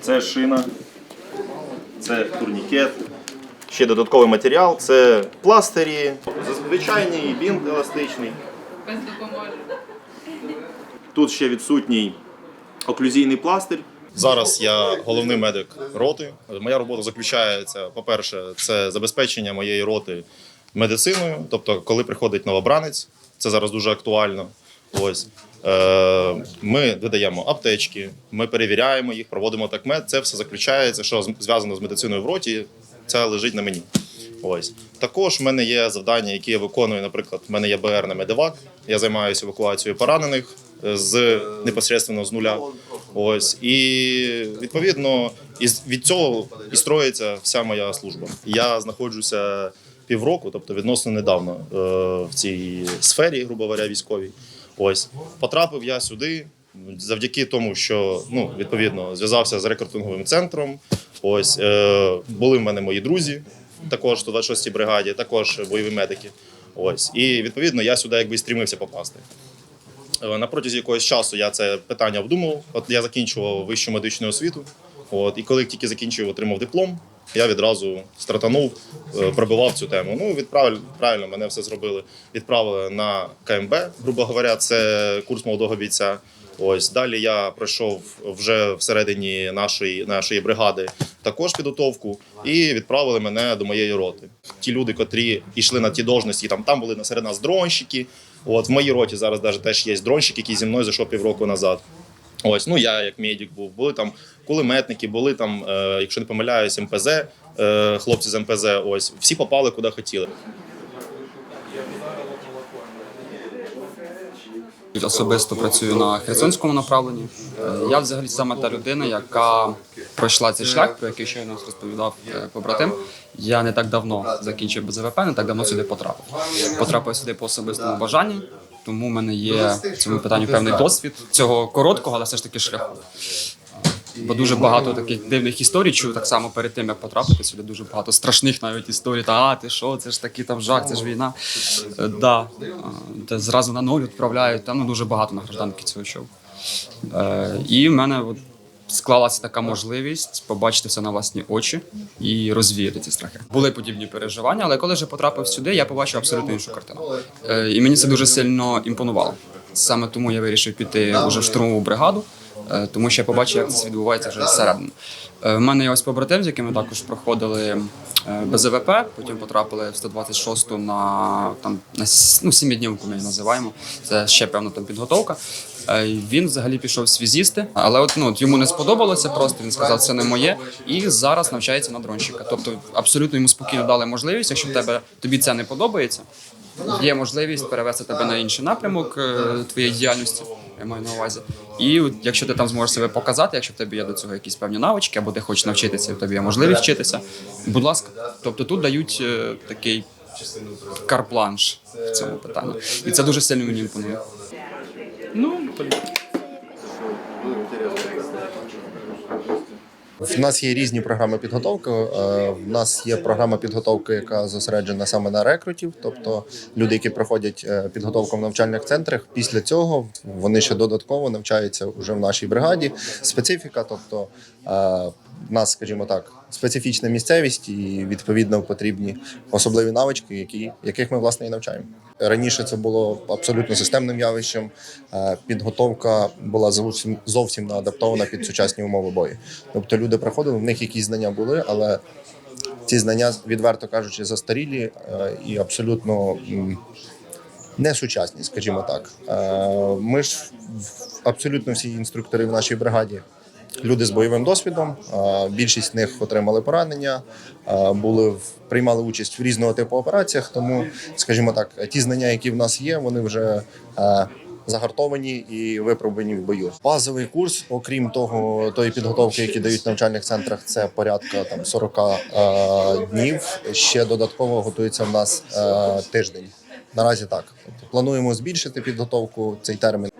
Це шина, це турнікет. Ще додатковий матеріал це пластирі, звичайний бінт еластичний. Без допомоги. Тут ще відсутній оклюзійний пластир. Зараз я головний медик роти. Моя робота заключається, по-перше, це забезпечення моєї роти медициною. Тобто, коли приходить новобранець, це зараз дуже актуально. Ось е, ми видаємо аптечки, ми перевіряємо їх, проводимо такмет. Це все заключається, що зв'язано з медициною в роті. Це лежить на мені. Ось також в мене є завдання, які я виконую. Наприклад, в мене є БР на медивак. Я займаюся евакуацією поранених е, з непосередньо з нуля. Ось і відповідно із від цього і строїться вся моя служба. Я знаходжуся півроку, тобто відносно недавно е, в цій сфері, грубо говоря, військовій. Ось потрапив я сюди завдяки тому, що ну відповідно зв'язався з рекрутинговим центром. Ось е, були в мене мої друзі, також в 126-й бригаді, також бойові медики. Ось і відповідно я сюди якби стрімився попасти. Е, На протязі якогось часу я це питання обдумував. От я закінчував вищу медичну освіту. От, і коли тільки закінчив, отримав диплом, я відразу стартанув, е, пробивав цю тему. Ну, відправили, правильно, мене все зробили. Відправили на КМБ, грубо говоря, це курс молодого бійця. Ось далі я пройшов вже всередині нашої, нашої бригади також підготовку і відправили мене до моєї роти. Ті люди, котрі йшли на ті должності, там, там були серед нас дронщики. От в моїй роті зараз даже теж є дронщик, який зі мною зайшов півроку назад. Ось, ну я як медик був. Були там кулеметники, були там, е, якщо не помиляюсь, МПЗ, е, хлопці з МПЗ. Ось всі попали куди хотіли. Особисто працюю на Херсонському направленні. Е, Я взагалі саме та людина, яка пройшла цей шлях, про який щойно розповідав е, побратим. Я не так давно закінчив БЗВП, не так давно сюди потрапив. Потрапив сюди по особистому бажанню, тому в мене є в цьому питанні певний досвід цього короткого, але все ж таки шляху. Бо дуже багато таких дивних історій чув так само перед тим, як потрапити сюди. Дуже багато страшних навіть історій. Та а ти що, це ж такий там жах, це ж війна. Е, Да. Та зразу на нуль відправляють. Там ну, дуже багато на гражданки цього чув. Е, І в мене от склалася така можливість побачити все на власні очі і розвіяти ці страхи. Були подібні переживання, але коли вже потрапив сюди, я побачив абсолютно іншу картину. Е, І мені це дуже сильно імпонувало. Саме тому я вирішив піти вже в штурмову бригаду. Е, тому що я побачив, як це відбувається вже зсередини. Е, В мене є ось побратим, з яким ми також проходили е, БЗВП, потім потрапили в 126-ту на там на ну, сім'яднівку ми її називаємо. Це ще певна там підготовка. Він взагалі пішов в связісти, але от ну от йому не сподобалося просто. Він сказав, це не моє, і зараз навчається на дронщика. Тобто абсолютно йому спокійно дали можливість, якщо тебе тобі це не подобається. Є можливість перевести тебе на інший напрямок е, твоєї діяльності, я маю на увазі. І якщо ти там зможеш себе показати, якщо в тебе є до цього якісь певні навички, або ти хочеш навчитися, і в тебе є можливість вчитися, будь ласка. Тобто тут дають е, такий карпланш в цьому питанні. І це дуже сильно мені імпонує. В нас є різні програми підготовки. Е, В нас є програма підготовки, яка зосереджена саме на рекрутів, тобто люди, які проходять е, підготовку в навчальних центрах. Після цього вони ще додатково навчаються вже в нашій бригаді. Специфіка, тобто е, в нас, скажімо так, специфічна місцевість і відповідно потрібні особливі навички, які яких ми власне і навчаємо. Раніше це було абсолютно системним явищем. Е, Підготовка була зовсім зовсім не адаптована під сучасні умови бою. Тобто люди приходили, в них якісь знання були, але ці знання, відверто кажучи, застарілі е, і абсолютно не сучасні, скажімо так. Е, Ми ж абсолютно всі інструктори в нашій бригаді. Люди з бойовим досвідом, більшість з них отримали поранення, були в- приймали участь в різного типу операціях. Тому, скажімо так, ті знання, які в нас є, вони вже загартовані і випробувані в бою. Базовий курс, окрім того, тої підготовки, які дають в навчальних центрах, це порядка там 40 е, днів. Ще додатково готується в нас тиждень. Наразі так. Тобто плануємо збільшити підготовку цей термін.